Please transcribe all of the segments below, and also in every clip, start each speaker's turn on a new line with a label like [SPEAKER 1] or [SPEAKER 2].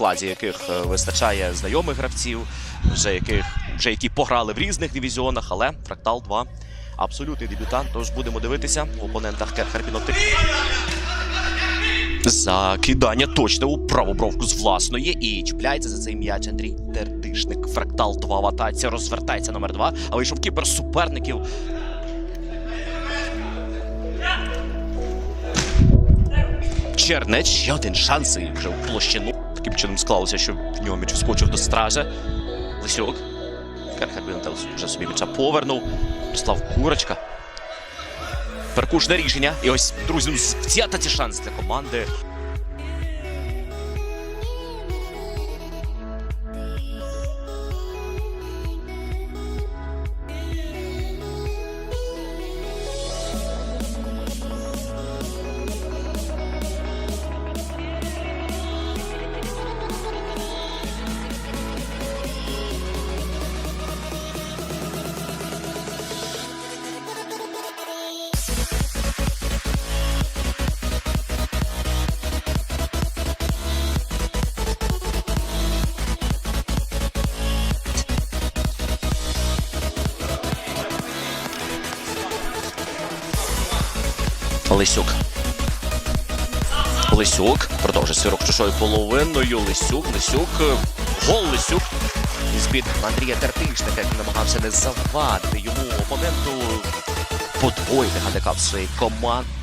[SPEAKER 1] складі яких е, вистачає знайомих гравців, вже яких вже які пограли в різних дивізіонах, але Фрактал 2 абсолютний дебютант. Тож будемо дивитися в опонентах Керхарпіноти. Закидання точно у праву бровку з власної і чіпляється за цей м'яч Андрій Тердишник. Фрактал 2 в атаці. Розвертається номер 2, а вийшов кіпер суперників. Чернеч ще один шанс і вже в площину. Таким чином склалося, що в нього м'яч вскочив до стража. Лисюк. Керхарбінтел вже собі м'яча повернув. Руслав Курочка. Перкушне рішення. І ось, друзі, ну, взята ці шанс для команди. Лисюк. Лисюк. Продовжує свірок чужою половиною. Лисюк, Лисюк. Гол Лисюк. І збір Андрія Терпішника, який намагався не завадити йому опоненту подвоїти гандикап своєї команди.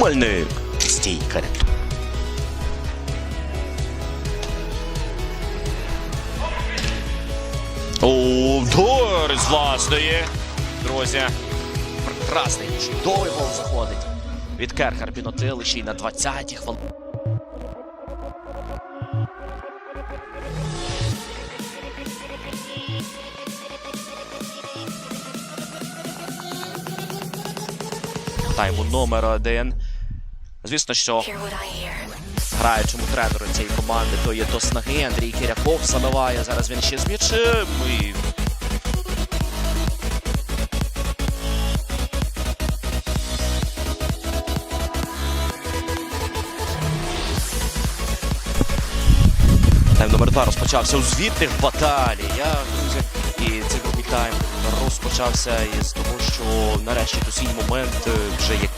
[SPEAKER 1] Мальник. Стійка. Удар з власної. Друзі. Прекрасний, чудовий гол заходить. Від Керхар й на 20-й хвилині. Тайму номер один. Звісно, що граючому тренеру цієї команди, то є до снаги. Андрій Кіряков забиває. Зараз він ще з м'ячем. І... Тайм номер два розпочався у звітних баталіях. І цей другий тайм розпочався із того, що нарешті до свій момент вже є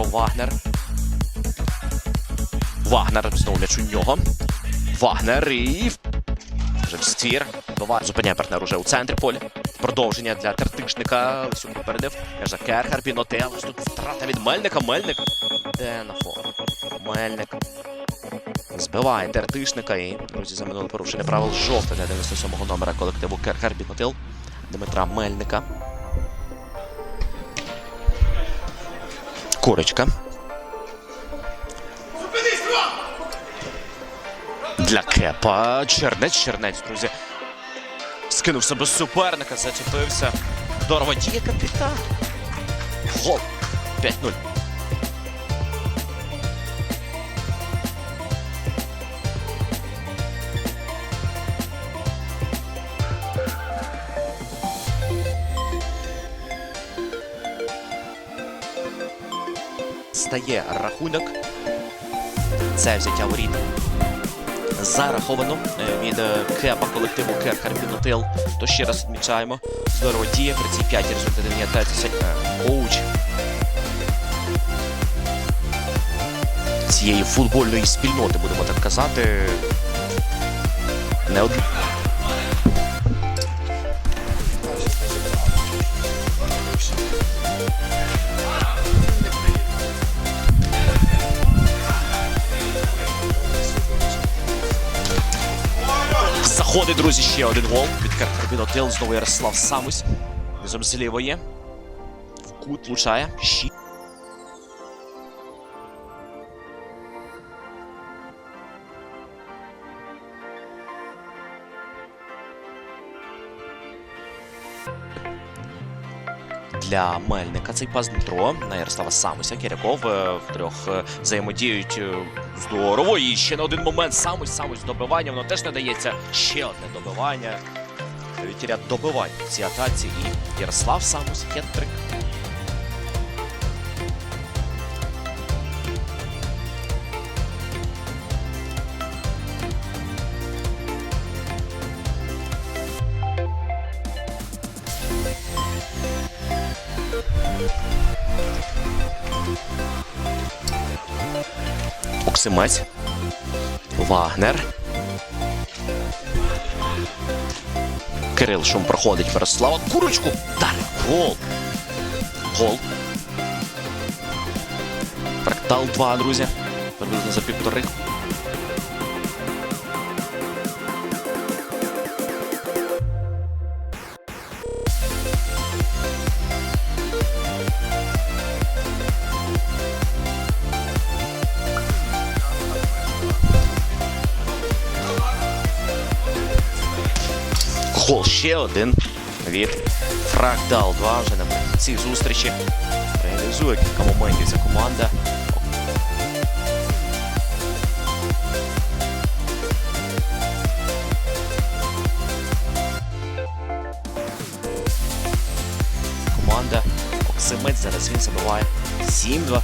[SPEAKER 1] Петро Вагнер. Вагнер знову м'яч у нього. Вагнер і ствір. Зупиняє партнер уже у центрі поля. Продовження для тертишника. Лисюк попередив. За Керхар, Пінотел. Ось Тут втрата від Мельника. Мельник. Де на фон? Мельник. Збиває тертишника і, друзі, за минуле порушення правил жовте для 97-го номера колективу Керхар Бінотил Дмитра Мельника. Корочка. Для Кепа. Чернець, чернець, друзі. Скинув себе суперника, зачепився. Здорово діє капітан. Гол. 5-0. Стає рахунок. Це взяття воріт зараховано е, від е, кепа колективу Кер Карпінотил. То ще раз відмічаємо. Здорово діє при цій п'ятій результативній атаці. Коуч цієї футбольної спільноти, будемо так казати. Не од... заходить, друзі, ще один гол. Від Карбінотил. Знову Ярослав Самусь. Низом з лівої. В кут влучає. Щі. Для Мельника цей пас Дмитро на Ярослава Самуся. Кіряков е, втрьох е, взаємодіють е, здорово. І ще на один момент Самусь, Самусь добивання. Воно теж не дається. Ще одне добивання. Навіть ряд добивань в цій атаці. І Ярослав Самусь хет-трик. Оксимець. Вагнер. Кирил Шум проходить Мирослава. Курочку. Далі. Гол. Гол. Фрактал 2, друзі. Приблизно за півтори. Гол ще один від Фрактал 2 вже наприкінці зустрічі. Реалізує кілька моментів ця команда. Команда Оксимець зараз він забиває 7-2.